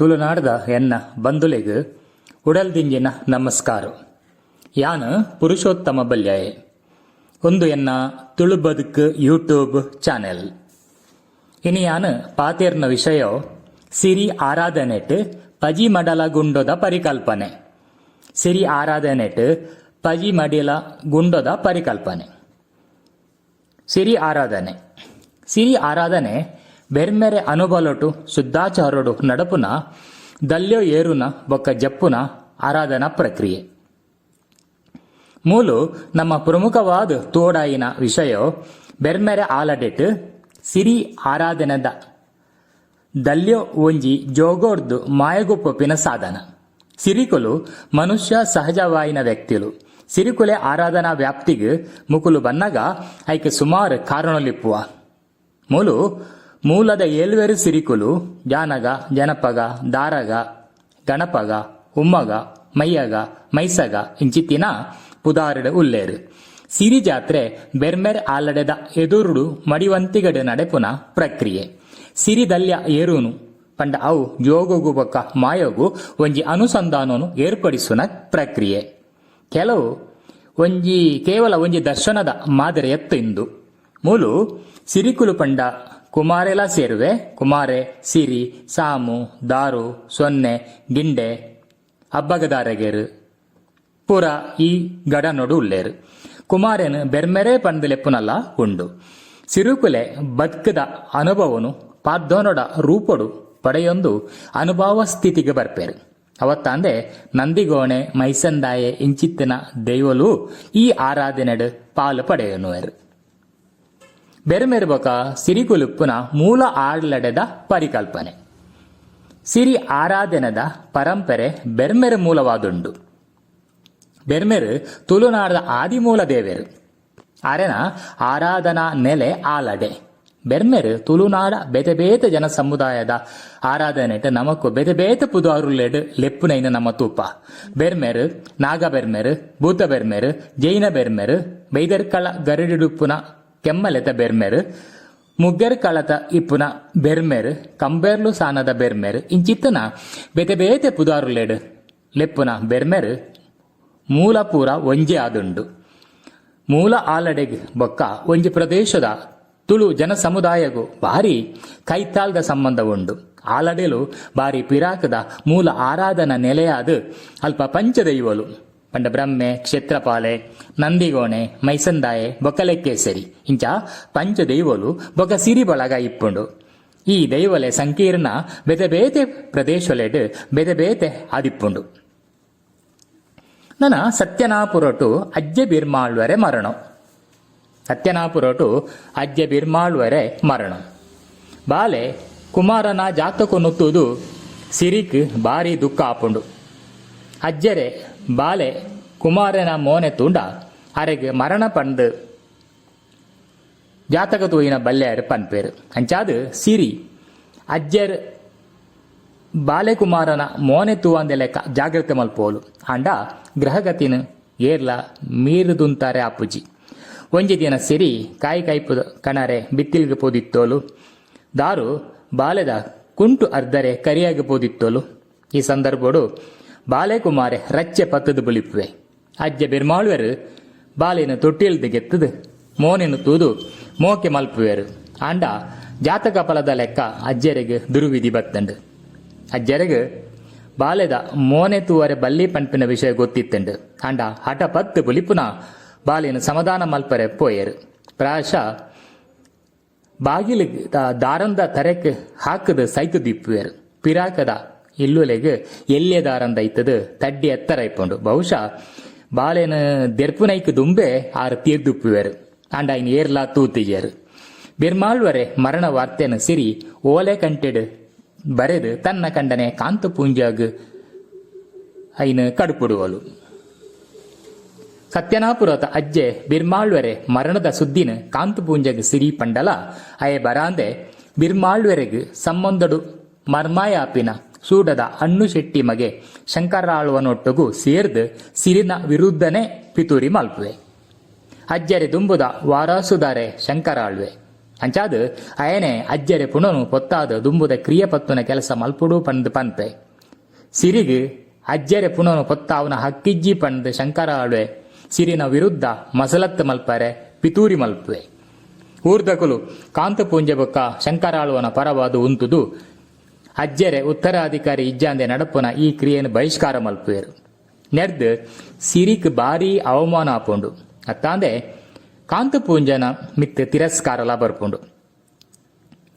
ತುಳುನಾಡದ ಎನ್ನ ಬಂಧುಲಿಗ್ ಉಡಲ್ದಿಂಜಿನ ನಮಸ್ಕಾರ. ಯಾನ್ ಪುರುಷೋತ್ತಮ ಬಲ್ಯಾಯೆ ಒಂದು ಎನ್ನ ತುಳು ಬದುಕು ಯೂಟ್ಯೂಬ್ ಚಾನೆಲ್. ಇನಿ ಯಾನ್ ಪಾತೇರ್ನ ವಿಷಯ ಸಿರಿ ಆರಾಧನೆಟ್ ಪಜಿ ಮಡಲ ಗುಂಡದ ಪರಿಕಲ್ಪನೆ. ಸಿರಿ ಆರಾಧನೆಟ್ ಪಜಿ ಮಡಿಲ ಗುಂಡದ ಪರಿಕಲ್ಪನೆ. ಸಿರಿ ಆರಾಧನೆ. ಸಿರಿ ಆರಾಧನೆ ಬೆರ್ಮೆರೆ ಅನುಬಲಟು శుద్ధాచారుడు ನಡಪುನ, ದಲ್ಯೋ ಏರುನ, ಬೊಕ್ಕ ಜಪ್ಪುನ ಆರಾಧನಾ ಪ್ರಕ್ರಿಯೆ. ಮೂಲು, ನಮ್ಮ ಪ್ರಮುಖವಾದ ತೋಡಾಯಿನ ವಿಷಯ, ಬೆರ್ಮೆರೆ ಆಲಡೆಟ್, ಸಿರಿ ಆರಾಧನೆದ ದಲ್ಯೋ ಒಂಜಿ ಜೋಗೋರ್ದು ಮಾಯಗುಪ್ಪಿನ ಸಾಧನ. ಸಿರಿಕುಲು, ಮನುಷ್ಯ ಸಹಜವಾಯಿನ ವ್ಯಕ್ತಿಲು. ಸಿರಿಕುಲೆ ಆರಾಧನಾ ವ್ಯಾಪ್ತಿಗೆ ಮುಕುಲು ಬನ್ನಗ ಐಕೆ ಸುಮಾರು ಕಾರಣಲಿಪ್ಪುವ. ಮೂಲು ಮೂಲದ ಏಳ್ವೆರು ಸಿರಿಕುಲು, ಜಾನಗ, ಜನಪಗ, ದಾರಗ, ಗಣಪಗ, ಉಮ್ಮಗ, ಮೈಯಗ, ಮೈಸಗ ಇಂಚಿತ್ತಿನ ಪುದಾರಡೆ ಉಲ್ಲೇರು. ಸಿರಿ ಜಾತ್ರೆ ಬೆರ್ಮೆರ್ ಆಲಡೆದ ಎದುರುಡು ಮಡಿವಂತಿಗಡೆ ನಡೆಪುನ ಪ್ರಕ್ರಿಯೆ. ಸಿರಿದಲ್ಯ ಏರುನು, ಪಂಡ ಅವು ಜೋಗುಗು ಬೊಕ್ಕ ಮಾಯೋಗು ಒಂಜಿ ಅನುಸಂಧಾನನು ಏರ್ಪಡಿಸುನ ಪ್ರಕ್ರಿಯೆ. ಕೆಲವು ಒಂಜಿ ಕೇವಲ ಒಂಜಿ ದರ್ಶನದ ಮಾದರಿ ಎತ್ತು ಇಂದು ಮೂಲು ಸಿರಿಕುಲು ಪಂಡ ಕುಮಾರೆಲ ಸೇರುವೆ. ಕುಮಾರೆ, ಸಿರಿ, ಸಾಮು, ದಾರು, ಸೊನ್ನೆ, ಗಿಂಡೆ ಅಬ್ಬಗದಾರಗೇರು ಪುರ ಈ ಗಡನೊಡು ಉಳ್ಳೇರು ಕುಮಾರೇನು ಬೆರ್ಮೆರೆ ಪಂದಲೆಪ್ಪುನಲ್ಲ ಉಂಡು. ಸಿರುಕುಲೆ ಬದುಕದ ಅನುಭವನು ಪಾದ್ದೋನೊಡ ರೂಪಡು ಪಡೆಯೊಂದು ಅನುಭವ ಸ್ಥಿತಿಗೆ ಬರ್ಪೇರು. ಅವತ್ತಂದೆ ನಂದಿಗೋಣೆ ಮೈಸಂದಾಯೆ ಇಂಚಿತ್ತಿನ ದೈವಲು ಈ ಆರಾಧನೆಡು ಪಾಲು ಪಡೆಯನುವರು. ಬೆರಮೆರುಬಕ ಸಿರಿಗುಲುಪ್ಪುನ ಮೂಲ ಆಡ್ಲಡೆದ ಪರಿಕಲ್ಪನೆ. ಸಿರಿ ಆರಾಧನೆದ ಪರಂಪರೆ ಬೆರ್ಮೆರು ಮೂಲವಾದುಂಡು ಬೆರ್ಮೆರು ತುಳುನಾಡದ ಆದಿಮೂಲ ದೇವರು. ಅರೆನ ಆರಾಧನಾ ನೆಲೆ ಆಲಡೆ. ಬೆರ್ಮೆರು ತುಳುನಾಡ ಬೆತೆ ಬೇತೆ ಜನ ಸಮುದಾಯದ ಆರಾಧನೆಟ್ ನಮಕು ಬೆತೆ ಬೇತೆ ಪುದಾರುಲೆಡ್ ಲೆಪ್ಪುನೈನ ನಮ್ಮ ತೂಪ ಬೆರ್ಮೆರು ನಾಗ ಬೆರ್ಮೆರು ಭೂತ ಬೆರ್ಮೆರು ಜೈನ ಬೆರ್ಮೆರು ಬೈದರ್ಕಳ ಗರಡಿಡುಪ್ಪುನ ಕೆಮ್ಮಲೆತ ಬೆರ್ಮೆರ್, ಮುಗ್ಗೆರ್ ಕಳತ ಇಪ್ಪುನ ಬೆರ್ಮೆರ್, ಕಂಬೆರ್ಲು ಸಾನದ ಬೆರ್ಮೆರು, ಇಂಚಿತ್ತನ ಬೇತೆ ಬೇತೆ ಪುದಾರುಲೆಡ್ ಲೆಪ್ಪುನ ಬೆರ್ಮೆರ್, ಮೂಲ ಪೂರ ಒಂಜೆ ಆದುಂಡು. ಮೂಲ ಆಲಡೆಗ್ ಬೊಕ್ಕ ಒಂಜಿ ಪ್ರದೇಶದ ತುಳು ಜನ ಸಮುದಾಯಗೂ ಭಾರಿ ಕೈತಾಲ್ದ ಸಂಬಂಧ ಉಂಡು. ಆಲಡೆಲು ಬಾರಿ ಪಿರಾಕದ ಮೂಲ ಆರಾಧನಾ ನೆಲೆಯಾದ ಅಲ್ಪ ಪಂಚದೈವಲು. ಪಂಡ ಬ್ರಹ್ಮೆ ಕ್ಷೇತ್ರಪಾಲೆ ನಂದಿಗೋಣೆ ಮೈಸಂದಾಯೆ, ಬೊಕ್ಕಲೆಕ್ಕೇಸರಿ. ಇಂಚ ಪಂಚದೈವಲು ಬೊಕ ಸಿರಿ ಬಳಗ ಇಪ್ಪುಂಡು. ಈ ದೈವಲೆ ಸಂಕೀರ್ಣ ಬೆದೆ ಬೇತೆ ಪ್ರದೇಶಲೆಡ್ ಬೆದೆ ಬೇತೆ ಆದಿಪ್ಪುಂಡು. ನನ ಸತ್ಯನಾಪುರಟು ಅಜ್ಜೆ ಬಿರ್ಮಾಳ್ವರೆ ಮರಣ. ಸತ್ಯನಾಪುರಟು ಅಜ್ಜೆ ಬಿರ್ಮಾಳ್ವರೆ ಮರಣ. ಬಾಲೆ ಕುಮಾರನ ಜಾತಕ ನುತ್ತುದು ಸಿರಿಕ್ ಬಾರಿ ದುಃಖ ಆಪುಂಡು. ಅಜ್ಜರೆ ಬಾಲೆ ಕುಮಾರನ ಮೋನೆ ತುಂಡ ಅರೆಗೆ ಪಂದು. ಜಾತಕ ತೂಯಿನ ಬಲ್ಲೆಯರು ಪನ್ಪೇರು. ಅಂಚಾದ ಸಿರಿ, ಅಜ್ಜರ್ ಬಾಲೆಕುಮಾರನ ಮೋನೆ ತೂವಂದೆ ಲೆಕ್ಕ ಜಾಗ್ರತೆ ಮಲ್ಪೋಲು. ಅಂಡ ಗ್ರಹಗತಿನ ಏರ್ಲ ಮೀರುದುಂತಾರೆ ಅಪ್ಪುಜಿ. ಒಂಜಿ ದಿನ ಸಿರಿ ಕಾಯಿ ಕಾಯಿ ಕಣರೆ ಬಿತ್ತಿಲ್ಗೆ ಪೋದಿತ್ತೋಲು. ದಾರು ಬಾಲೆದ ಕುಂಟು ಅರ್ಧರೆ ಕರಿಯಾಗಿ ಪೋದಿತ್ತೋಲು. ಈ ಸಂದರ್ಭಡು ಬಾಲೆಕುಮಾರೆ ರಚ್ಚೆ ಪತ್ತದು ಬುಲಿಪುವೆ ಅಜ್ಜ ಬಿರ್ಮಾಳುವೆರು ಬಾಲೆನ ತೊಟ್ಟಿಲ್ದು ಗೆತ್ತದು, ಮೋನಿನ ತೂದು ಮೋಕೆ ಮಲ್ಪುವೆರು. ಅಂಡ ಜಾತಕ ಫಲದ ಲೆಕ್ಕ ಅಜ್ಜರಿಗೆ ದುರ್ವಿಧಿ ಬತ್ತಂಡು. ಅಜ್ಜರಿಗೆ ಬಾಲೆದ ಮೋನೆ ತೂವರೆ ಬಲ್ಲಿ ಪಂಪಿನ ವಿಷಯ ಗೊತ್ತಿತ್ತಂಡು. ಅಂಡ ಹಠ ಪತ್ತು ಬುಲಿಪುನ ಬಾಲಿನ ಸಮಾಧಾನ ಮಲ್ಪರೆ ಪೋಯರು. ಪ್ರಾಯಶ ಬಾಗಿಲಿಗೆ ದಾರಂದ ತರೆಕ್ ಹಾಕದ ಸೈತು ದಿಪ್ಪುವೆರು ಪಿರಾಕದ ಇಲ್ಲುಲೆಗೆ ಎಲ್ಲೆ ದಾರಂದ ಐತದ ತಡ್ಡಿ ಎತ್ತರ ಇಪ್ಪುಂಡು. ಬಹುಶಃ ಬಾಲೆನ ದೆರ್ಪುನೈಕ್ ದುಂಬೆ ಆರು ತೀರ್ದುಪ್ಪುವೆರು. ಅಂಡ್ ಐನ್ ಏರ್ಲಾ ತೂತಿಜರು ಬಿರ್ಮಾಳ್ವರೆ ಮರಣ ವಾರ್ತೆನ ಸಿರಿ ಓಲೆ ಕಂಟೆಡ್ ಬರೆದು ತನ್ನ ಕಂಡನೆ ಕಾಂತ ಪೂಂಜಾಗ್ ಐನ ಕಡುಪುಡುವಲು. ಸತ್ಯನಾಪುರದ ಅಜ್ಜೆ ಬಿರ್ಮಾಳ್ವೆರೆ ಮರಣದ ಸುದ್ದಿನ ಕಾಂತ ಪೂಂಜಗ್ ಸಿರಿ ಪಂಡಲ, ಅಯೆ ಬರಾಂದೆ, ಬಿರ್ಮಾಳ್ವೆರೆಗ್ ಸಂಬಂಧಡು ಮರ್ಮಾಯಾಪಿನ ಸೂಡದ ಅಣ್ಣು ಶೆಟ್ಟಿ ಮಗೆ ಶಂಕರಾಳುವನೊಟ್ಟುಗೂ ಸೇರ್ದು ಸಿರಿನ ವಿರುದ್ಧನೇ ಪಿತೂರಿ ಮಲ್ಪುವೆ. ಅಜ್ಜರೆ ದುಂಬುದ ವಾರಾಸುದಾರೆ ಶಂಕರಾಳ್ವೆ. ಅಂಚಾದ ಅಯನೆ ಅಜ್ಜರೆ ಪುನನು ಪೊತ್ತಾದ ದುಂಬುದ ಕ್ರಿಯಪತ್ತುನ ಕೆಲಸ ಮಲ್ಪುಡು ಪಂದ್ ಪಂತೆ ಸಿರಿಗ್ ಅಜ್ಜರೆ ಪುನನು ಪೊತ್ತಾವನ ಹಕ್ಕಿಜ್ಜಿ ಪಂದ್ ಶಂಕರಾಳ್ವೆ. ಸಿರಿನ ವಿರುದ್ಧ ಮಸಲತ್ತು ಮಲ್ಪರೆ ಪಿತೂರಿ ಮಲ್ಪುವೆ. ಊರ್ದಕುಲು ಕಾಂತ ಬೊಕ್ಕ ಶಂಕರಾಳುವನ ಪರವಾದು ಉಂತುದು ಅಜ್ಜರೆ ಉತ್ತರಾಧಿಕಾರಿ ಇಜ್ಜಾಂದೆ ನಡಪುನ ಈ ಕ್ರಿಯೆಯನ್ನು ಬಹಿಷ್ಕಾರ ಮಲ್ಪುವೆರು. ನೆರ್ದ್ ಸಿರಿಕ್ ಭಾರಿ ಅವಮಾನ ಆಪುಂಡು. ಅತ್ತಾಂದೆ ಕಾಂತಪೂಂಜನ ಮಿತ್ ತಿರಸ್ಕಾರಲ ಬರ್ಪುಂಡು.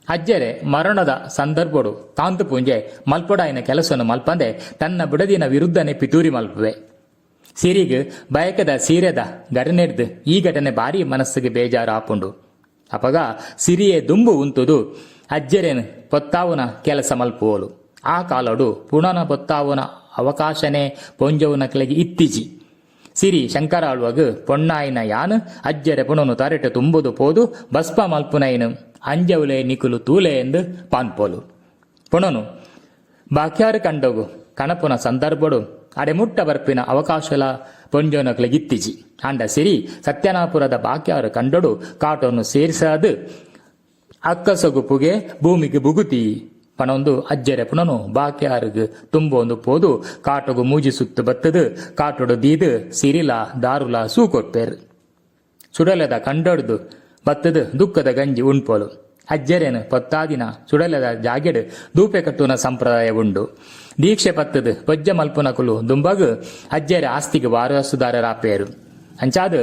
ಅಜ್ಜರೆ ಮರಣದ ಸಂದರ್ಭಡು ಕಾಂತಪೂಂಜೆ ಮಲ್ಪೊಡಾಯಿನ ಕೆಲಸವನ್ನು ಮಲ್ಪಂದೆ ತನ್ನ ಬುಡದಿನ ವಿರುದ್ಧನೆ ಪಿತೂರಿ ಮಲ್ಪುವೆ. ಸಿರಿಗ್ ಬಯಕದ ಸೀರೆದ ಗರನೆಡ್ದು ಈ ಘಟನೆ ಭಾರಿ ಮನಸ್ಸಿಗೆ ಬೇಜಾರು ಆಪುಂಡು ಅಪಗ ಸಿರಿಯೇ ದುಂಬು ಉಂತುದು ಅಜ್ಜರೆನ್ ಪೊತ್ತಾವುನ ಕೆಲಸ ಮಲ್ಪುವಲು. ಆ ಕಾಲಡು ಪುಣನ ಪೊತ್ತಾವುನ ಅವಕಾಶನೇ ಪೊಂಜವುನ ಕೆಳಗೆ ಇತ್ತಿಜಿ. ಸಿರಿ ಶಂಕರಾಳ್ವಗ್ ಪೊಣ್ಣಾಯಿನ ಯಾನ್ ಅಜ್ಜರೆ ಪುಣನು ತರಟೆ ತುಂಬುದು ಪೋದು ಬಸ್ಪ ಮಲ್ಪುನೈನು ಅಂಜವುಲೆ ನಿಕುಲು ತೂಲೆ ಎಂದು ಪಾನ್ಪೋಲು. ಪುಣನು ಬಾಕ್ಯಾರು ಕಂಡೋಗು ಕಣಪುನ ಸಂದರ್ಭಡು ಅಡೆಮುಟ್ಟ ಬರ್ಪಿನ ಅವಕಾಶಲ ಪೊಂಜೋನಕ್ಲೆ ಗಿತ್ತಿಜಿ ಅಂಡ ಸಿರಿ ಸತ್ಯನಾಪುರದ ಬಾಕ್ಯಾರು ಕಂಡಡು ಕಾಟವನ್ನು ಸೇರಿಸಾದು ಅಕ್ಕಸೊಗುಪುಗೆ ಭೂಮಿಗೆ ಬುಗುತಿ ಪನೊಂದು ಅಜ್ಜರೆ ಪುನನು ಬಾಕಿ ಬಾಕ್ಯಾರ್ಗ್ ತುಂಬೊಂದು ಪೋದು. ಕಾಟಗು ಮೂಜಿ ಬತ್ತದು. ಕಾಟೊಡು ದೀದು. ಸಿರಿಲ, ದಾರುಲ ಸೂಕೊಟ್ಟೇರು ಸುಡಲದ ಕಂಡೊಡ್ದು. ಬತ್ತದು ದುಃಖದ ಗಂಜಿ ಉಣ್ಪೋಲು. ಅಜ್ಜರೇನು ಪತ್ತಾದಿನ ಸುಡಲದ ಜಾಗೆಡ್. ದೂಪೆ ಕಟ್ಟುನ ಸಂಪ್ರದಾಯ ಉಂಡು. ದೀಕ್ಷೆ ಪತ್ತದು. ಪೊಜ್ಜ ಮಲ್ಪುನಕುಲು ದುಂಬಗು. ಅಜ್ಜರೆ ಆಸ್ತಿಗೆ ವಾರಸುದಾರರಾಪೇರು. ಅಂಚಾದ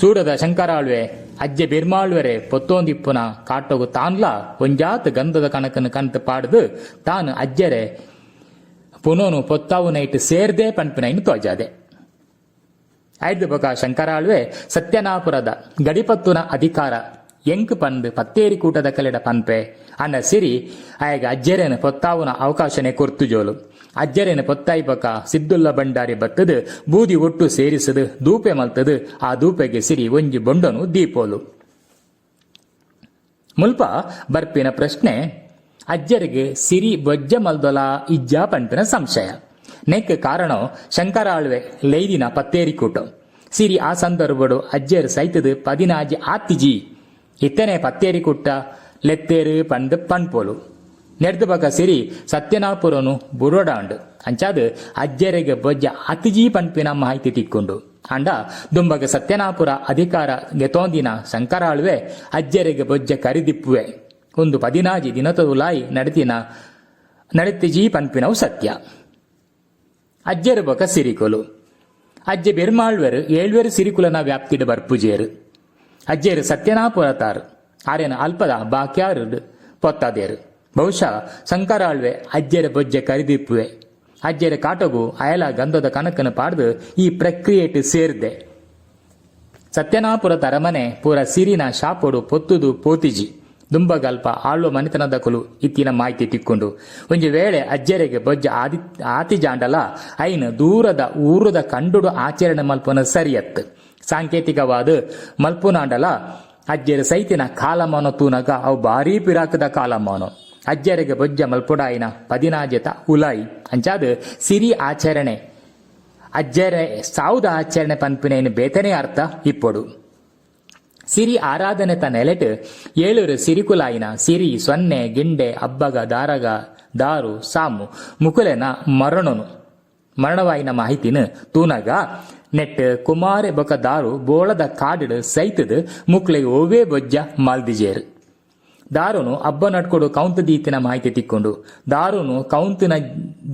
ಸೂಡದ ಶಂಕರಾಳ್ವೆ ಅಜ್ಜೆ ಬಿರ್ಮಾಳ್ವೆರೆ ಪೊತ್ತೊಂದಿಪ್ಪುನ ಕಾಟೋಗು ತಾನ್ಲ ಒಂಜಾತ್ ಗಂಧದ ಕಣಕನ್ನು ಕಂತ ಪಾಡ್ದು ತಾನು ಅಜ್ಜರೆ ಪುನೋನು ಪೊತ್ತಾವು ನೈಟ್ ಸೇರ್ದೇ ಪಂಪಿನೈನು ತೋಜಾದೆ. ಐದು ಬೊಕ ಶಂಕರಾಳ್ವೆ ಸತ್ಯನಾಪುರದ ಗಡಿಪತ್ತುನ ಅಧಿಕಾರ ಎಂಕ್ ಪಂದ್ ಪತ್ತೇರಿ ಕೂಟದ ಕಲೆಡ ಪನ್ಪೆ ಅನ್ನ ಸಿರಿ ಆಯಗ ಅಜ್ಜರೇನ ಪೊತ್ತಾವುನ ಅವಕಾಶನೆ ಕೊರ್ತು ಜೋಲು. ಅಜ್ಜರೇನ ಪೊತ್ತಾಯಿ ಬೊಕ ಸಿದ್ದುಲ್ಲ ಭಂಡಾರಿ ಬತ್ತದು, ಬೂದಿ ಒಟ್ಟು ಸೇರಿಸದು ದೂಪೆ ಮಲ್ತದು, ಆ ದೂಪೆಗೆ ಸಿರಿ ಒಂಜಿ ಬೊಂಡನು ದೀಪೋಲು. ಮುಲ್ಪ ಬರ್ಪಿನ ಪ್ರಶ್ನೆ, ಅಜ್ಜರಿಗೆ ಸಿರಿ ಬೊಜ್ಜ ಮಲ್ದೊಲ ಇಜ್ಜ ಪಂಪಿನ ಸಂಶಯ. ನೆಕ್ ಕಾರಣ, ಶಂಕರಾಳ್ವೆ ಲೈದಿನ ಪತ್ತೇರಿ ಕೂಟ. ಸಿರಿ ಆ ಸಂದರ್ಭಡು ಅಜ್ಜರ್ ಸೈತದು ಪದಿನಾಜಿ ಆತ್ತಿಜಿ. ಇತ್ತನೆ ಪತ್ತೇರಿ ಕುಟ್ಟ ಲೆತ್ತೇರು ಪಂದ್ ಪಣ್ಪೋಲು. ನೆಡ್ದು ಬಕ ಸಿರಿ ಸತ್ಯನಾಪುರನು ಬುರೋಡಾಂಡ್. ಅಂಚಾದ ಅಜ್ಜರಿಗೆ ಬೊಜ್ಜ ಅತಿಜಿ ಪಂಪಿನ ಮಾಹಿತಿ ತಿಕ್ಕೊಂಡು. ಅಂಡ ದುಂಬಗ ಸತ್ಯನಾಪುರ ಅಧಿಕಾರ ಗೆತೋಂದಿನ ಶಂಕರಾಳುವೆ ಅಜ್ಜರಿಗೆ ಬೊಜ್ಜ ಕರಿದಿಪ್ಪುವೆ. ಒಂದು ಪದಿನಾಜಿ ದಿನತುಲಾಯಿ ನಡತಿನ ನಡತಿಜಿ ಪನ್ಪಿನವು ಸತ್ಯ. ಅಜ್ಜರು ಬೊಕ ಸಿರಿಕೊಲು. ಅಜ್ಜ ಬೆರ್ಮಾಳ್ವೆರು ಏಳ್ವೆರು ಸಿರಿಕುಲನ ವ್ಯಾಪ್ತಿಡ ಬರ್ಪುಜೇರು. ಅಜ್ಜರು ಸತ್ಯನಾಪುರ ತಾರು. ಆರ್ಯನ ಅಲ್ಪದ ಬಾಕ್ಯಾರು ಪೊತ್ತಾದೇರು. ಬಹುಶಃ ಸಂಕರಾಳ್ವೆ ಅಜ್ಜರ ಬೊಜ್ಜೆ ಕರಿದಿಪ್ಪುವೆ ಅಜ್ಜರ ಕಾಟಗು ಅಯಲ ಗಂಧದ ಕನಕನ ಪಾಡ್ದು ಈ ಪ್ರಕ್ರಿಯೆಟ್ ಸೇರ್ದೆ. ಸತ್ಯನಾಪುರದ ಅರಮನೆ ಪೂರ ಸಿರಿನ ಶಾಪೊಡು ಪೊತ್ತುದು ಪೋತಿಜಿ. ದುಂಬಗಲ್ಪ ಆಳ್ವ ಮನೆತನದ ಕುಲು ಇತ್ತಿನ ಮಾಹಿತಿ ತಿಕ್ಕೊಂಡು. ಒಂಜಿ ವೇಳೆ ಅಜ್ಜರಿಗೆ ಬೊಜ್ಜ ಆದಿ ಆತಿಜಾಂಡಲ ಐನ್ ದೂರದ ಊರದ ಕಂಡುಡು ಆಚರಣೆ ಮಲ್ಪನ ಸರಿಯತ್. ಸಾಂಕೇತಿಕವಾದ ಮಲ್ಪುನಾಂಡಲ ಅಜ್ಜರ ಸೈತಿನ ಕಾಲಮಾನ ತೂನಗ ಅವು ಭಾರೀ ಪಿರಾಕದ ಕಾಲಮಾನ. ಅಜ್ಜರಿಗೆ ಬೊಜ್ಜ ಮಲ್ಪುಡಾಯಿನ ಪದಿನಾಜತ ಉಲಾಯಿ. ಅಂಚಾದ ಸಿರಿ ಆಚರಣೆ. ಅಜ್ಜರೆ, ಸಾವುದ ಆಚರಣೆ ಪನ್ಪಿನೇನು ಬೇತನೆ ಅರ್ಥ ಇಪ್ಪೊಡು. ಸಿರಿ ಆರಾಧನೆ ತ ನೆಲೆಟ್ ಏಳೂರು ಸಿರಿಕುಲಾಯಿನ ಸಿರಿ, ಸೊನ್ನೆ, ಗಿಂಡೆ, ಅಬ್ಬಗ, ದಾರಗ, ದಾರು, ಸಾಮು, ಮುಕುಲೆನ ಮರಣನು. ಮರಣವಾಯಿನ ಮಾಹಿತಿನ ತೂನಗ ನೆಟ್ ಕುಮಾರೆ ಬೊಕ ದಾರು ಬೋಳದ ಕಾಡಿಡ್ ಸೈತದ ಮುಕ್ಲೆ ಓವೇ ಬೊಜ್ಜ ಮಾಲ್ದಿಜೇರು. ದಾರುನು ಅಬ್ಬ ನಡ್ಕೊಡು ಕೌಂತ ದೀತಿನ ಮಾಹಿತಿ ತಿಕ್ಕೊಂಡು. ದಾರುನು ಕೌಂತಿನ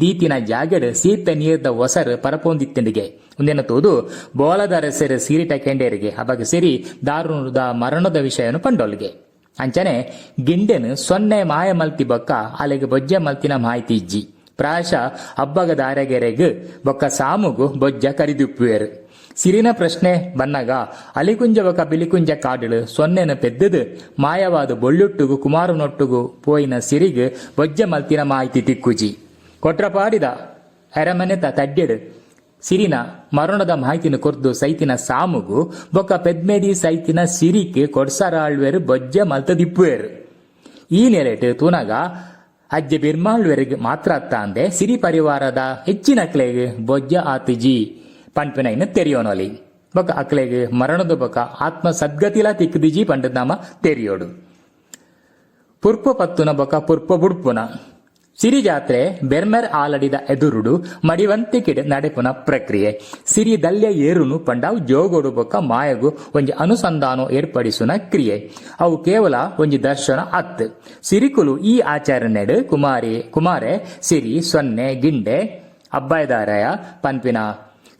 ದೀತಿನ ಜಾಗೆಡ್ ಸೀತ ನೀರ್ದ ಒಸರ್ ಪರಪೊಂದಿತ್ತಿಂದಿಗೆ. ಒಂದೇನ ತೋದು ಬೋಲದ ಸೆರೆ ಸೀರಿಟ ಕೆಂಡೇರಿಗೆ. ಅವಾಗ ಸೇರಿ ದಾರುಣದ ಮರಣದ ವಿಷಯನು ಪಂಡೋಲ್ಗೆ. ಅಂಚನೆ, ಗಿಂಡೆನ್ ಸೊನ್ನೆ ಮಾಯ ಮಲ್ತಿ ಬೊಕ್ಕ ಅಲೆಗೆ ಬೊಜ್ಜ ಮಲ್ತಿನ ಮಾಹಿತಿ ಇಜ್ಜಿ. ಪ್ರಾಯಶಃ ಅಬ್ಬಗ ದಾರಗೆರೆಗ್ ಬೊಕ್ಕ ಸಾಮುಗು ಬೊಜ್ಜ ಕರಿದುಪ್ಪುವೆರು. ಸಿರಿನ ಪ್ರಶ್ನೆ ಬನ್ನಗ ಅಲಿಕುಂಜ ಬೊಕ ಬಿಲಿಕುಂಜ ಕಾಡುಳು ಸೊನ್ನೆನ ಪೆದ್ದದು, ಮಾಯವಾದ ಬೊಳ್ಳುಟ್ಟುಗು ಕುಮಾರನೊಟ್ಟುಗು ಪೋಯಿನ ಸಿರಿಗು ಬೊಜ್ಜ ಮಲ್ತಿನ ಮಾಹಿತಿ ತಿಕ್ಕುಜಿ. ಕೊಟ್ರಪಾಡಿದ ಅರಮನೆತ ತಡ್ಡೆಡು ಸಿರಿನ ಮರಣದ ಮಾಹಿತಿನ ಕೊರ್ದು ಸೈತಿನ ಸಾಮುಗು ಬೊಕ್ಕ ಪೆದ್ಮೇದಿ ಸೈತಿನ ಸಿರಿಕೆ ಕೊಡ್ಸರಾಳ್ವೆರು ಬೊಜ್ಜ ಮಲ್ತದಿಪ್ಪುವೆರು ಈ ನೆಲೆಟ್ ತೂನಗ, ಅಜ್ಜ ಬಿರ್ಮಾಳ್ವೆರಿಗೆ ಮಾತ್ರ ಅತ್ತಾಂದೆ, ಸಿರಿ ಪರಿವಾರದ ಹೆಚ್ಚಿನ ಕ್ಲೇಗೆ ಬೊಜ್ಜ ಆತಿಜಿ. ಪಂಪಿನೈನ ತೆರಿಯೋನೊಲಿ ಬೊಕ ಅಕ್ಲೆಗ್ ಮರಣದ ಬೊಕ ಆತ್ಮ ಸದ್ಗತಿಲ ತಿಕ್ಕದಿಜಿ ಪಂಡದ ನಾಮ ತೆರಿಯೋಡು. ಪುರ್ಪ ಪತ್ತುನ ಬೊಕ ಪುರ್ಪ ಬುಡ್ಪುನ. ಸಿರಿ ಜಾತ್ರೆ ಬೆರ್ಮೆರ್ ಆಲಡಿದ ಎದುರುಡು ಮಡಿವಂತಿಕಿಡೆ ನಡೆಪುನ ಪ್ರಕ್ರಿಯೆ. ಸಿರಿ ದಲ್ಯ ಏರುನು ಪಂಡಾವ್ ಜೋಗೋಡು ಬೊಕ್ಕ ಮಾಯಗು ಒಂಜಿ ಅನುಸಂಧಾನ ಏರ್ಪಡಿಸುನ ಕ್ರಿಯೆ. ಅವು ಕೇವಲ ಒಂಜಿ ದರ್ಶನ ಅತ್. ಸಿರಿಕುಲು ಈ ಆಚರಣೆಡು ಕುಮಾರಿ ಕುಮಾರೆ ಸಿರಿ ಸೊನ್ನೆ ಗಿಂಡೆ ಅಬ್ಬಾಯದಾರಯ ಪನ್ಪಿನ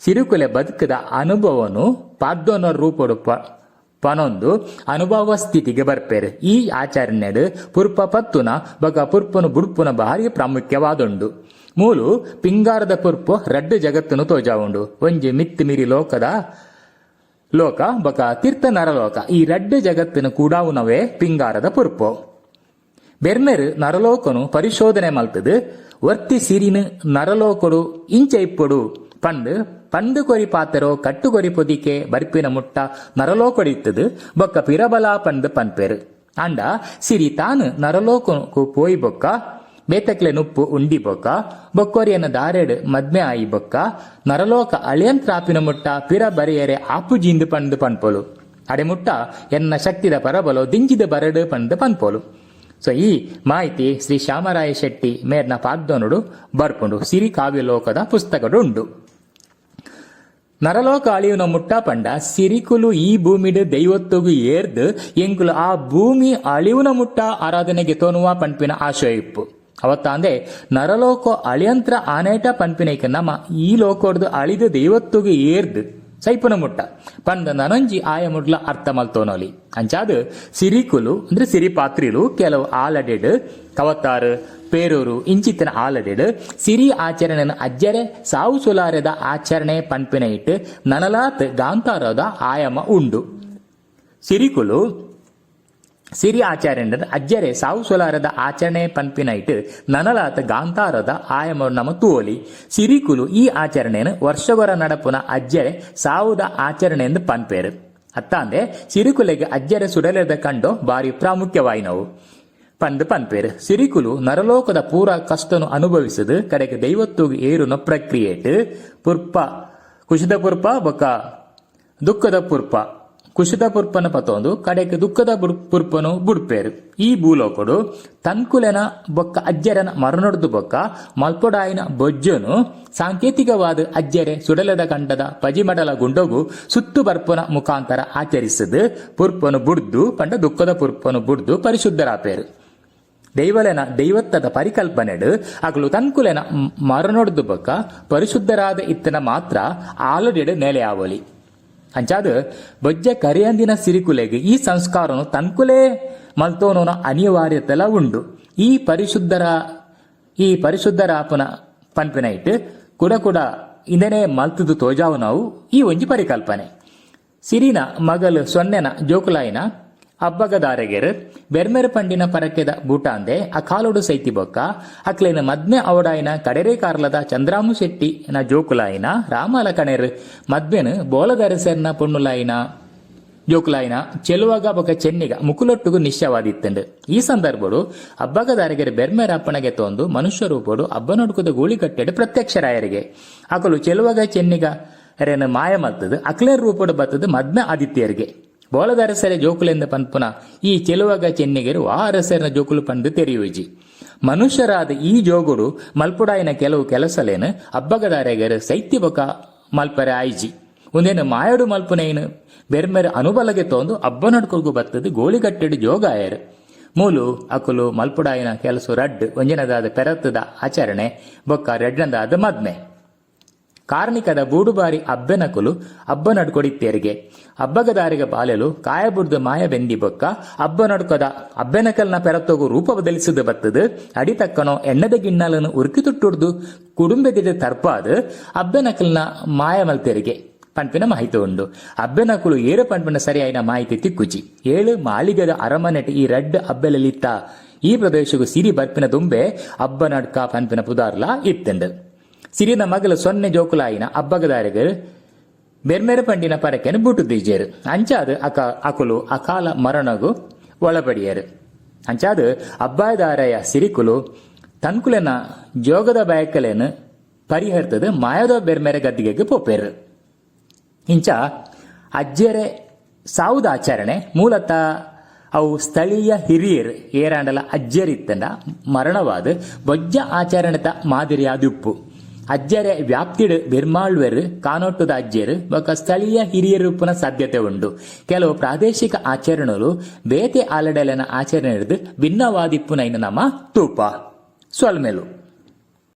ಸಿರುಕುಲೆ ಬದುಕದ ಅನುಭವನು ಪಾದ್ದೋನ ರೂಪಡು ಪನೊಂದು ಅನುಭವ ಸ್ಥಿತಿಗೆ ಬರ್ಪೇರು. ಈ ಆಚರಣೆಡು ಪುರ್ಪ ಪತ್ತುನ ಬಗ ಪುರ್ಪನು ಬುಡ್ಪುನ ಭಾರಿ ಪ್ರಾಮುಖ್ಯವಾದುಂಡು ಮೂಲು ಪಿಂಗಾರದ ಪುರ್ಪು ರಡ್ಡು ಜಗತ್ತನ್ನು ತೋಜಾವುಂಡು. ಒಂಜಿ ಮಿತ್ತಿ ಮಿರಿ ಲೋಕದ ಲೋಕ ಬಕ ತೀರ್ಥ ನರಲೋಕ ಈ ರಡ್ಡು ಜಗತ್ತಿನ ಕೂಡಾವುನವೇ ಪಿಂಗಾರದ ಪುರ್ಪು. ಬೆರ್ಮೆರ್ ನರಲೋಕನು ಪರಿಶೋಧನೆ ಮಲ್ತದು, ವರ್ತಿ ಸಿರಿನ ನರಲೋಕಡು ಇಂಚ ಇಪ್ಪೊಡು ಪಂಡು ಕೊರಿ ಪಾತೆರೋ, ಕಟ್ಟು ಕೊರಿ ಪೊದಿಕೆ, ಬರ್ಪಿನ ಮುಟ್ಟ ನರಲೋಕೊಡಿತ್ತದು ಬೊಕ್ಕ ಪಿರಬಲ ಪಂಡು ಪನ್ಪೆರು. ಅಂಡ ಸಿರಿ ತಾನು ನರಲೋಕನು ಪೋಯಿ ಬೊಕ್ಕ ಬೇತಕ್ಲೆ ನುಪ್ಪು ಉಂಡಿ ಬೊಕ್ಕ, ಬೊಕ್ಕೊರಿಯನ ದಾರೆಡು ಮದ್ಮೆ ಆಯಿ ಬೊಕ್ಕ, ನರಲೋಕ ಅಳಿಯಂತ್ರಾಪಿನ ಮುಟ್ಟ ಪಿರ ಬರೆಯರೆ ಆಪು ಜೀಂದು ಪಂಡು ಪನ್ಪೊಲು. ಅಡೆ ಮುಟ್ಟ, ಎನ್ನ ಶಕ್ತಿದ ಪರಬಲೋ, ದಿಂಜಿದ ಬರಡು ಪಂಡು ಪನ್ಪೊಲು. ಸೊ ಈ ಮಾಹಿತಿ ಶ್ರೀ ಶ್ಯಾಮರಾಯ ಶೆಟ್ಟಿ ಮೇರ್ನ ಪಾಗ್ದೋನುಡು, ಬರ್ಪುಂಡು ಸಿರಿ ಕಾವ್ಯ ಲೋಕದ ಪುಸ್ತಕಡು ಉಂಡು ಅಳಿಯುವ ಮುಟ್ಟ ಪಂಡ ಸಿರಿಕುಲು ಈ ಭೂಮಿಡ್ ದೈವತ್ತುಗು ಏರ್ದು, ಎಂಕುಲು ಆ ಭೂಮಿ ಅಳಿವುನ ಮುಟ್ಟ ಆರಾಧನೆಗೆ ತೋನುವ ಪಂಪಿನ ಆಶಯ ಇಪ್ಪು ಅವತ್ತಾಂದೆ, ನರಲೋಕ ಅಳಿಯಂತ್ರ ಆನೇಟ ಪಂಪಿನೈಕ ನಮ ಈ ಲೋಕೋಡ್ದು ಅಳಿದ ದೈವತ್ತುಗು ಏರ್ದು, ಸೈಪುನ ಮುಟ್ಟ. ಪಂದ ನನಂಜಿ ಆಯ ಮುಡ್ಲ ಅರ್ಥ ಮಲ್ತೋನೋಲಿ ಅಂಚಾದ ಸಿರಿಕುಲು, ಅಂದ್ರೆ ಸಿರಿ ಪಾತ್ರಿಲು ಕೆಲವು ಆಲಡೆಡ್, ಕವತ್ತಾರು ಪೇರೂರು ಇಂಚಿತ್ತಿನ ಆಲಡೆಡ್ ಸಿರಿ ಆಚರಣೆನ ಅಜ್ಜರೆ, ಸಾವು ಸುಲಾರದ ಆಚರಣೆ ಪನ್ಪಿನ ಇಟ್ಟು, ನನಲಾತ್ ಗಾಂತಾರದ ಆಯಮ ಉಂಡು. ಸಿರಿಕುಲು, ಸಿರಿ ಆಚರಣೆ ಅಜ್ಜರೆ, ಸಾವು ಸೋಲಾರದ ಆಚರಣೆ ಪನ್ಪಿನೈಟ್ ನನಲಾತ ಗಾಂತಾರದ ಆಯಮ ನಮ ತೋಲಿ. ಸಿರಿಕುಲು ಈ ಆಚರಣೆಯನ್ನು ವರ್ಷವರ ನಡಪುನ ಅಜ್ಜರೆ, ಸಾವುದ ಆಚರಣೆ ಎಂದು ಅತ್ತಾಂದೆ, ಸಿರಿಕುಲೆಗೆ ಅಜ್ಜರೆ ಸುಡಲೆದ ಕಂಡು ಬಾರಿ ಪ್ರಾಮುಖ್ಯವಾಯಿನವು. ಪಂದು ಪನ್ಪೇರ್ ಸಿರಿಕುಲು ನರಲೋಕದ ಪೂರ ಕಷ್ಟನು ಅನುಭವಿಸದು, ಕಡೆಗೆ ದೈವತ್ತುಗು ಏರುನ ಪ್ರಕ್ರಿಯೆಟ್. ಪುರ್ಪ ಕುಶಿದ ಪುರ್ಪ, ಬೊಕ, ದುಃಖದ ಪುರ್ಪ. ಕುಶಿದ ಪುರ್ಪನ ಪತೊಂದು, ಕಡೆಗೆ ದುಃಖದ ಪುರ್ಪನು ಬುಡ್ಪೇರು. ಈ ಭೂಲೋಕಡು ತನ್ಕುಲೆನ ಬೊಕ್ಕ ಅಜ್ಜರನ ಮರನೊಡ್ದು ಬೊಕ್ಕ ಮಲ್ಪೊಡಾಯಿನ ಬೊಜ್ಜನು ಸಾಂಕೇತಿಕವಾದ ಅಜ್ಜರೆ ಸುಡಲದ ಕಂಡದ ಪಜಿಮಡಲ ಗುಂಡೋಗು ಸುತ್ತು ಬರ್ಪನ ಮುಖಾಂತರ ಆಚರಿಸದು, ಪುರ್ಪನು ಬುಡ್ದು, ಪಂಡ ದುಃಖದ ಪುರ್ಪನು ಬುಡ್ದು ಪರಿಶುದ್ಧರಾಪೇರು. ದೈವಲೆನ ದೈವತ್ತದ ಪರಿಕಲ್ಪನೆಡು ಅಗಲು ತನ್ಕುಲೆನ ಮರನೊಡ್ದು ಬೊಕ್ಕ ಪರಿಶುದ್ಧರಾದ ಇತ್ತನ ಮಾತ್ರ ಆಲಡೆಡು ನೆಲೆಯಾವಲಿ. ಅಂಚಾದ, ಬಜ್ಜೆ ಕರಿಯಂದಿನ ಸಿರಿಕುಲೆಗೆ ಈ ಸಂಸ್ಕಾರನು ತನ್ಕುಲೇ ಮಲ್ತೋನೋನ ಅನಿವಾರ್ಯತೆಲ ಉಂಡು. ಈ ಪರಿಶುದ್ಧರ, ಈ ಪರಿಶುದ್ಧರಾಪನ ಇಟ್ಟು ಕುಡ ಕುಡ ಇಂದನೇ ಮಲ್ತದು ತೋಜಾವು ನಾವು ಈ ಒಂಜಿ ಪರಿಕಲ್ಪನೆ. ಸಿರಿನ ಮಗಲು ಸೊನ್ನೆನ ಜೋಕುಲಾಯಿನ ಅಬ್ಬಗದಾರೆಗೆರ್, ಬೆರ್ಮೆರ್ ಪಂಡಿನ ಪರಕೆದ ಬೂಟಾಂದೆ ಅಕಾಲುಡು ಸೈತಿ ಬೊಕ್ಕ, ಅಕ್ಲೇನ ಮದ್ಮೆ ಅವಡಾಯಿನ ಕಡೆರೆ ಕಾರ್ಲದ ಚಂದ್ರಾಮು ಶೆಟ್ಟಿನ ಜೋಕುಲಾಯಿನ ರಾಮಲ ಕಣೆರ್ ಮದ್ಮೆನು ಬೋಲದರಸೆರ್ನ ಪೊಣ್ಣುಲಾಯಿನ ಜೋಕುಲಾಯಿನ ಚೆಲುವಾಗ ಬೊಕ ಚೆನ್ನಿಗ ಮುಕುಲೊಟ್ಟುಗು ನಿಶ್ಚಯವಾದಿತ್ತಂಡು ಈ ಸಂದರ್ಭಡು ಅಬ್ಬಗದಾರಿಗೆರೆ ಬೆರ್ಮೆರ ಅಪ್ಪಣೆಗೆ ತೊಂದು ಮನುಷ್ಯ ರೂಪಡು ಅಬ್ಬನೊಡ್ಕುದ ಗೂಳಿ ಕಟ್ಟೆಡು ಪ್ರತ್ಯಕ್ಷರಾಯರಿಗೆ. ಅಕಲು ಚೆಲುವಾಗ ಚೆನ್ನಿಗ ರೆನ ಮಾಯ ಮಲ್ತದು ಅಕ್ಲೇರ್ ರೂಪಡು ಬತ್ತದು ಮದ್ಮೆ ಆದಿತ್ಯರಿಗೆ. ಅರಸರೆ ಜೋಕುಲೆಂದ ಪನ್ಪುನ ಈ ಚೆಲುವಾಗ ಚೆನ್ನಿಗೆರು ಆ ಅರಸರನ ಜೋಕುಲು ಪಂದು ತೆರೆಯುವಿಜಿ. ಮನುಷ್ಯರಾದ ಈ ಜೋಗುಡು ಮಲ್ಪುಡಾಯಿನ ಕೆಲವು ಕೆಲಸಲೇನು ಅಬ್ಬಗದಾರೆಗರು ಸೈತ್ಯ ಬೊಕ ಮಲ್ಪರೆ ಆಯ್ಜಿ. ಒಂದೇನು ಮಾಯಡು ಮಲ್ಪುನೇನು ಬೆರ್ಮೆರ ಅನುಬಲಗೆ ತೋಂದು ಅಬ್ಬ ನಡ್ಕೊಳ್ಗು ಬತ್ತದು ಗೋಳಿಗಟ್ಟೆಡು ಜೋಗಾಯರು. ಮೂಲು ಅಕುಲು ಮಲ್ಪುಡಾಯಿನ ಕೆಲಸ ರಡ್ ಒಂಜನದಾದ ಪೆರತ್ತದ ಆಚರಣೆ, ಬೊಕ್ಕ ರೆಡ್ನದಾದ ಮದ್ಮೆ. ಕಾರ್ಣಿಕದ ಬೂಡುಬಾರಿ ಅಬ್ಬೆನಕುಲು ಅಬ್ಬ ನಡ್ಕೊಡಿತ್ತೇರಿಗೆ ಅಬ್ಬಗದಾರಿಗೆ ಬಾಲೆಲು ಕಾಯಬುಡ್ದು ಮಾಯ ಬೆಂದಿ ಬೊಕ್ಕ, ಅಬ್ಬ ನಡ್ಕದ ಅಬ್ಬೆನಕಲ್ನ ಪೆರತೊಗು ರೂಪ ಬದಲಿಸಿದ ಬತ್ತದು ಅಡಿತಕ್ಕನೋ ಎಣ್ಣದ ಗಿಣ್ಣಲನ್ನು ಉರುಕಿ ತುಟ್ಟುಡ್ದು, ಕುಡುಂಬೆದಿದ ತರ್ಪಾದ ಅಬ್ಬೆನಕಲ್ನ ಮಾಯ ಮಲ್ತೆರಿಗೆ ಪಂಪಿನ ಮಾಹಿತಿ ಉಂಡು. ಅಬ್ಬೆನಕುಲು ಏರು ಪಂಪಿನ ಸರಿಯಾಯಿನ ಮಾಹಿತಿ ತಿಕ್ಕುಜಿ ಏಳು ಮಾಳಿಗದ ಅರಮನೆಟ್ ಈ ರೆಡ್ ಅಬ್ಬೆಲಲಿತ್ತ ಈ ಪ್ರದೇಶಕ್ಕೂ ಸಿರಿ ಬರ್ಪಿನ ದುಂಬೆ, ಅಬ್ಬ ನಡ್ಕ ಪಂಪಿನ ಪುದಾರ್ಲ ಇತ್ತಂಡು ಸಿರಿನ ಮಗಲ ಸೊನ್ನೆ ಜೋಕುಲಾಯಿನ ಅಬ್ಬಗದಾರಿಗರು, ಬೆರ್ಮೆರ ಪಂಡಿನ ಪರಕೆನು ಬುಟ್ಟು ದೀಜೇರು. ಅಂಚಾದ ಅಕ ಅಕುಲು ಅಕಾಲ ಮರಣಗು ಒಳಪಡಿಯರು. ಅಂಚಾದ ಅಬ್ಬಾಯದಾರಯ ಸಿರಿಕುಲು ತನ್ಕುಲೆನ ಜೋಗದ ಬಯಕಲೆನು ಪರಿಹರ್ತದ ಮಾಯದ ಬೆರ್ಮೆರ ಗದ್ದಿಗೆಗೆ ಪೋಪೇರು. ಇಂಚ ಅಜ್ಜೆರೆ ಸಾವುದ ಆಚರಣೆ ಮೂಲತಃ ಅವು ಸ್ಥಳೀಯ ಹಿರಿಯರು ಏರಾಂಡಲ ಅಜ್ಜರಿತ್ತಂಡ ಮರಣವಾದ ಬೊಜ್ಜ ಆಚರಣೆತ ಮಾದರಿಯಾದುಪ್ಪು. ಅಜ್ಜರೆ ವ್ಯಾಪ್ತಿಡ್ ಬಿರ್ಮಾಳ್ವೆರ್ ಕಾನೊಟ್ಟುದ ಅಜ್ಜರು ಬೊಕ ಸ್ಥಳೀಯ ಹಿರಿಯರು ಉಪ್ಪುನ ಸಾಧ್ಯತೆ ಉಂಡು. ಕೆಲವು ಪ್ರಾದೇಶಿಕ ಆಚರಣೆಗಳು ಬೇತೆ ಆಲಡಲನ ಆಚರಣೆ ಭಿನ್ನವಾದಿಪ್ಪುನೈನ ನಮ್ಮ ತೂಪ. ಸ್ವಲ್ಮೆಲು